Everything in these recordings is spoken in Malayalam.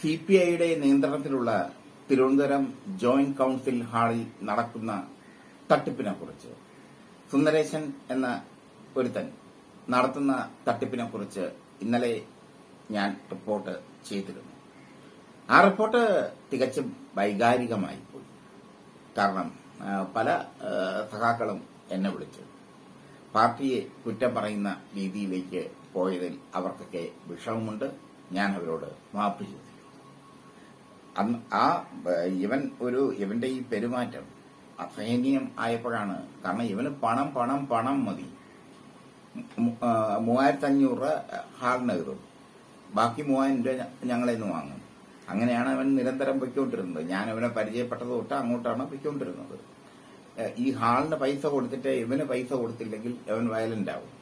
സി പി ഐയുടെ നിയന്ത്രണത്തിലുള്ള തിരുവനന്തപുരം ജോയിന്റ് കൌൺസിൽ ഹാളിൽ നടക്കുന്ന തട്ടിപ്പിനെ കുറിച്ച് സുന്ദരേശൻ എന്ന ഒരുത്തൻ നടത്തുന്ന തട്ടിപ്പിനെ കുറിച്ച് ഇന്നലെ ഞാൻ റിപ്പോർട്ട് ചെയ്തിരുന്നു. ആ റിപ്പോർട്ട് തികച്ചും വൈകാരികമായി പോയി. കാരണം പല സഖാക്കളും എന്നെ വിളിച്ചു. പാർട്ടിയെ കുറ്റം പറയുന്ന രീതിയിലേക്ക് പോയതിൽ അവർക്കൊക്കെ വിഷമമുണ്ട്. ഞാൻ അവരോട് മാപ്പ് ചെയ്തു ആ ഇവൻ ഒരു ഇവന്റെ ഈ പെരുമാറ്റം അസഹനീയം ആയപ്പോഴാണ്. കാരണം ഇവന് പണം പണം പണം മതി. മൂവായിരത്തി അഞ്ഞൂറ് രൂപ ബാക്കി മൂവായിരം രൂപ ഞങ്ങളിൽ നിന്ന് വാങ്ങും. അങ്ങനെയാണ് അവൻ നിരന്തരം പൊയ്ക്കൊണ്ടിരുന്നത്. ഞാൻ അവനെ പരിചയപ്പെട്ടത് തൊട്ട് അങ്ങോട്ടാണ് പൊയ്ക്കൊണ്ടിരുന്നത്. ഈ ഹാളിന് പൈസ കൊടുത്തിട്ട് ഇവന് പൈസ കൊടുത്തില്ലെങ്കിൽ അവൻ വയലന്റ് ആവും.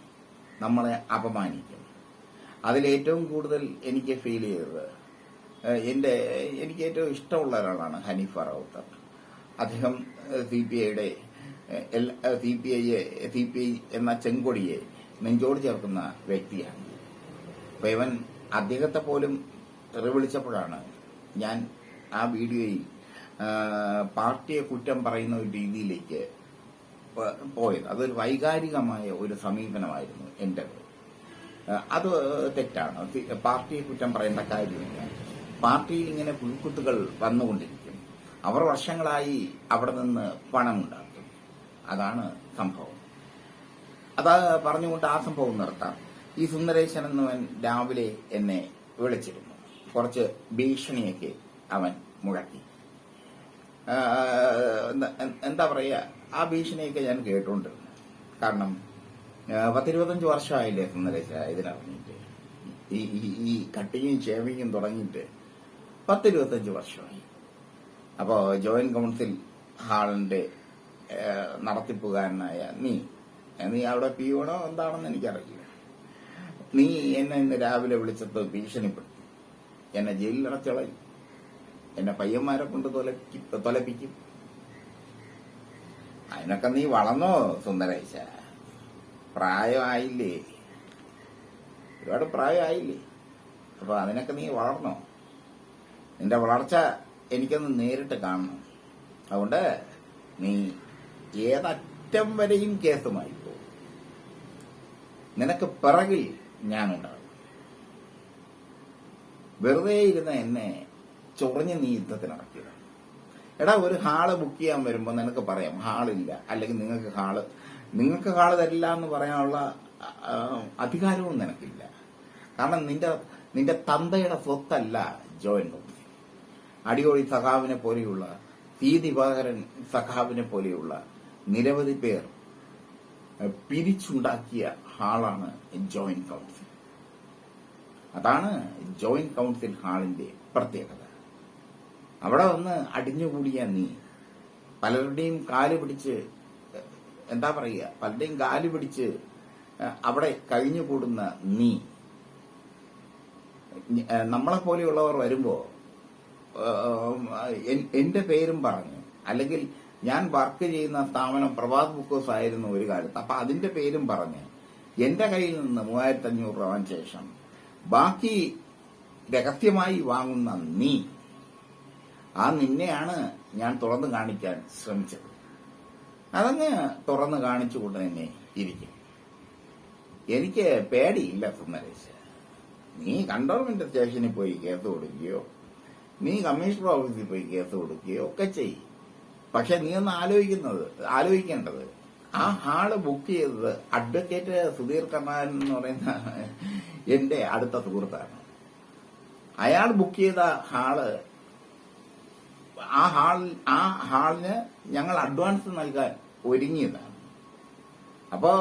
നമ്മളെ അപമാനിക്കും. അതിലേറ്റവും കൂടുതൽ എനിക്ക് ഫീൽ ചെയ്തത് എന്റെ എനിക്ക് ഏറ്റവും ഇഷ്ടമുള്ള ഒരാളാണ് ഹനീഫ റാവുത്തർ അദ്ദേഹം സി പി ഐയുടെ സി പി ഐയെ സി പി ഐ എന്ന ചെങ്കൊടിയെ നെഞ്ചോട് ചേർക്കുന്ന വ്യക്തിയാണ്. അപ്പൊ ഇവൻ അദ്ദേഹത്തെ പോലും വിളിച്ചപ്പോഴാണ് ഞാൻ ആ വീഡിയോയിൽ പാർട്ടിയെ കുറ്റം പറയുന്ന ഒരു രീതിയിലേക്ക് പോയത്. അതൊരു വൈകാരികമായ ഒരു സമീപനമായിരുന്നു എന്റെ. അത് തെറ്റാണ്. പാർട്ടിയെ കുറ്റം പറയേണ്ട കാര്യമില്ല. പാർട്ടിയിൽ ഇങ്ങനെ പുൽക്കുത്തുകൾ വന്നുകൊണ്ടിരിക്കും. അവർ വർഷങ്ങളായി അവിടെ നിന്ന് പണമുണ്ടാക്കും അതാണ് സംഭവം. അത് പറഞ്ഞുകൊണ്ട് ആ സംഭവം നിർത്താം. ഈ സുന്ദരേശൻ എന്നവൻ രാവിലെ എന്നെ വിളിച്ചിരുന്നു. കുറച്ച് ഭീഷണിയൊക്കെ അവൻ മുഴക്കി. എന്താ- പറയുക ആ ഭീഷണിയൊക്കെ ഞാൻ കേട്ടുകൊണ്ടിരുന്നു കാരണം പത്തിരുപത്തഞ്ച് വർഷമായില്ലേ സുന്ദരേശ ഇതിനിറങ്ങിയിട്ട്. ഈ- ഈ കട്ടിങ്ങും ഷേവിങ്ങും തുടങ്ങിയിട്ട് പത്തിരുപത്തഞ്ച് വർഷമായി. അപ്പോ ജോയിന്റ് കൗൺസിൽ ഹാളിന്റെ നടത്തിപ്പുകാരനായ നീ. നീ അവിടെ പിയൂണോ എന്താണെന്ന് എനിക്കറിയില്ല. നീ എന്നെ ഇന്ന് രാവിലെ വിളിച്ചത് ഭീഷണിപ്പെടുത്തി. എന്നെ ജയിലിൽ അടച്ചളയും. എന്നെ പയ്യന്മാരെ കൊണ്ട് തൊലപ്പിക്കും. അതിനൊക്കെ നീ വളർന്നോ സുന്ദരേശ? പ്രായമായില്ലേ? ഒരുപാട് പ്രായമായില്ലേ? അപ്പൊ അതിനൊക്കെ നീ വളർന്നോ? നിന്റെ വളർച്ച എനിക്കൊന്ന് നേരിട്ട് കാണണം. അതുകൊണ്ട് നീ ഏതറ്റം വരെയും കേസുമായി പോകും നിനക്ക് പിറകിൽ ഞാനുണ്ടാകും. വെറുതെ ഇരുന്ന എന്നെ ചൊറിഞ്ഞ് നീ യുദ്ധത്തിനിറക്കിയത് എടാ ഒരു ഹാൾ ബുക്ക് ചെയ്യാൻ വരുമ്പോൾ നിനക്ക് പറയാം ഹാളില്ല. അല്ലെങ്കിൽ നിങ്ങൾക്ക് ഹാൾ നിങ്ങൾക്ക് ഹാൾ തരില്ല എന്ന് പറയാനുള്ള അധികാരവും നിനക്കില്ല. കാരണം നിന്റെ നിന്റെ തന്തയുടെ സ്വത്തല്ല ജോയിൻ അടിയോടി സഖാവിനെ പോലെയുള്ള സി ദിവാകരൻ സഖാവിനെ പോലെയുള്ള നിരവധി പേർ പിരിച്ചുണ്ടാക്കിയ ഹാളാണ് ജോയിന്റ് കൗൺസിൽ. അതാണ് ജോയിന്റ് കൗൺസിൽ ഹാളിന്റെ പ്രത്യേകത. അവിടെ വന്ന് അടിഞ്ഞുകൂടിയ നീ പലരുടെയും കാൽ പിടിച്ച് എന്താ പറയുക പലരുടെയും കാൽ പിടിച്ച് അവിടെ കഴിഞ്ഞുകൂടുന്ന നീ നമ്മളെ പോലെയുള്ളവർ നമ്മളെ എന്റെ പേരും പറഞ്ഞു. അല്ലെങ്കിൽ ഞാൻ വർക്ക് ചെയ്യുന്ന സ്ഥാപനം പ്രഭാത് ബുക്കേഴ്സ് ആയിരുന്നു ഒരു കാലത്ത്. അപ്പൊ അതിന്റെ പേരും പറഞ്ഞു. എന്റെ കയ്യിൽ നിന്ന് മൂവായിരത്തി അഞ്ഞൂറ് രൂപ ശേഷം ബാക്കി രഹസ്യമായി വാങ്ങുന്ന നീ ആ നിന്നെയാണ് ഞാൻ തുറന്നു കാണിക്കാൻ ശ്രമിച്ചത്. അതങ്ങ് തുറന്നു കാണിച്ചുകൊണ്ട് തന്നെ ഇരിക്കും. എനിക്ക് പേടിയില്ല സുന്ദരേശ്. നീ കണ്ടോർമെന്റ് സ്റ്റേഷനിൽ പോയി കേസ് കൊടുക്കുകയോ നീ കമ്മീഷണർ ഓഫീസിൽ പോയി കേസ് കൊടുക്കുകയോ ഒക്കെ ചെയ്യും. പക്ഷെ നീ ഒന്ന് ആലോചിക്കുന്നത് ആലോചിക്കേണ്ടത് ആ ഹാൾ ബുക്ക് ചെയ്തത് അഡ്വക്കേറ്റ് സുധീർ കർണാൻ എന്ന് പറയുന്ന എന്റെ അടുത്ത സുഹൃത്താണ്. അയാൾ ബുക്ക് ചെയ്ത ഹാൾ ആ ഹാൾ ആ ഹാളിന് ഞങ്ങൾ അഡ്വാൻസ് നൽകാൻ ഒരുങ്ങിയതാണ്. അപ്പോ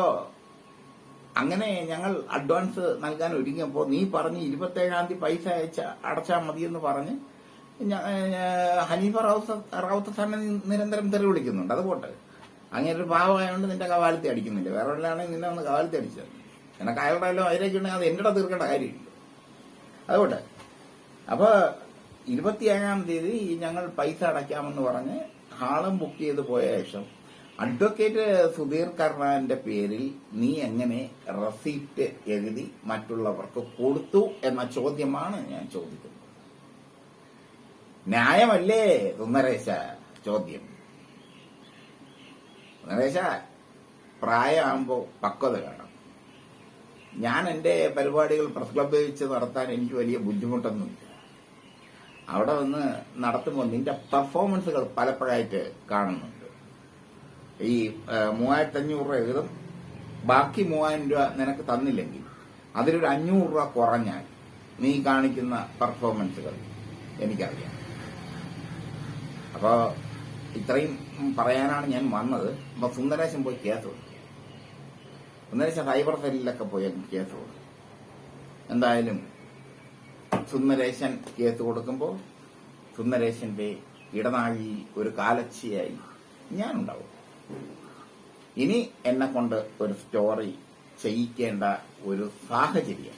അങ്ങനെ ഞങ്ങൾ അഡ്വാൻസ് നൽകാൻ ഒരുങ്ങിയപ്പോ നീ പറഞ്ഞ് ഇരുപത്തേഴാം തീയതി പൈസ അയച്ച അടച്ചാൽ മതിയെന്ന് പറഞ്ഞ് ഹനീഫ റാവുത്ത റാവുത്ത സാറിനെ നിരന്തരം തെറി വിളിക്കുന്നുണ്ട് അത് പോട്ടെ. അങ്ങനെ ഒരു പാവമായതുകൊണ്ട് നിന്റെ കവാലത്തി അടിക്കുന്നില്ല. വേറെ ഒരാളാണെങ്കിൽ നിന്നെ ഒന്ന് കവാലത്തി അടിച്ചത് നിനക്ക് അയാളുടെയല്ലോ അതിലേക്ക് ഉണ്ടെങ്കിൽ അത് എന്റെ തീർക്കേണ്ട കാര്യമില്ല. അതുകൊണ്ട് അപ്പൊ ഇരുപത്തിയേഴാം തീയതി ഞങ്ങൾ പൈസ അടയ്ക്കാമെന്ന് പറഞ്ഞ് ഹാളും ബുക്ക് ചെയ്ത് പോയ ശേഷം അഡ്വക്കേറ്റ് സുധീർ കർണാന്റെ പേരിൽ നീ എങ്ങനെ റെസീപ്റ്റ് എഴുതി മറ്റുള്ളവർക്ക് കൊടുത്തു എന്ന ചോദ്യമാണ് ഞാൻ ചോദിക്കുന്നത്. ന്യായമല്ലേ? സുന്ദരേശ ചോദ്യം. സുന്ദരേശ പ്രായമാകുമ്പോൾ പക്വത വേണം ഞാൻ എന്റെ പരിപാടികൾ പ്രസ് ക്ലബ് വെച്ച് നടത്താൻ എനിക്ക് വലിയ ബുദ്ധിമുട്ടൊന്നുമില്ല. അവിടെ വന്ന് നടത്തുമ്പോൾ നിന്റെ പെർഫോമൻസുകൾ പലപ്പോഴായിട്ട് കാണുന്നുണ്ട്. ഈ മൂവായിരത്തി അഞ്ഞൂറ് രൂപ എഴുതും ബാക്കി മൂവായിരം രൂപ നിനക്ക് തന്നില്ലെങ്കിൽ അതിലൊരു അഞ്ഞൂറ് രൂപ കുറഞ്ഞാൽ നീ കാണിക്കുന്ന പെർഫോമൻസുകൾ എനിക്കറിയാം. അപ്പോ ഇത്രയും പറയാനാണ് ഞാൻ വന്നത്. അപ്പൊ സുന്ദരേശൻ പോയി കേസ് കൊടുത്തു. സുന്ദരേശൻ സൈബർ സെല്ലിലൊക്കെ പോയി കേസ് എന്തായാലും സുന്ദരേശൻ കേസ് കൊടുക്കുമ്പോൾ സുന്ദരേശന്റെ ഇടനാഴി ഒരു കാലച്ചിയായി ഞാനുണ്ടാവും. ഇനി എന്നെ കൊണ്ട് ഒരു സ്റ്റോറി ചെയ്യിക്കേണ്ട ഒരു സാഹചര്യം.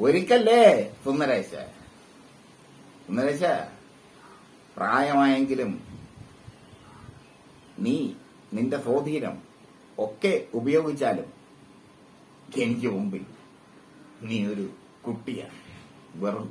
ഒരിക്കല്ലേ സുന്ദരേശ. സുന്ദരേശ പ്രായമായെങ്കിലും നീ നിന്റെ സ്വാധീനം ഒക്കെ ഉപയോഗിച്ചാലും എനിക്ക് മുമ്പിൽ നീ ഒരു കുട്ടിയാണ്. വെറും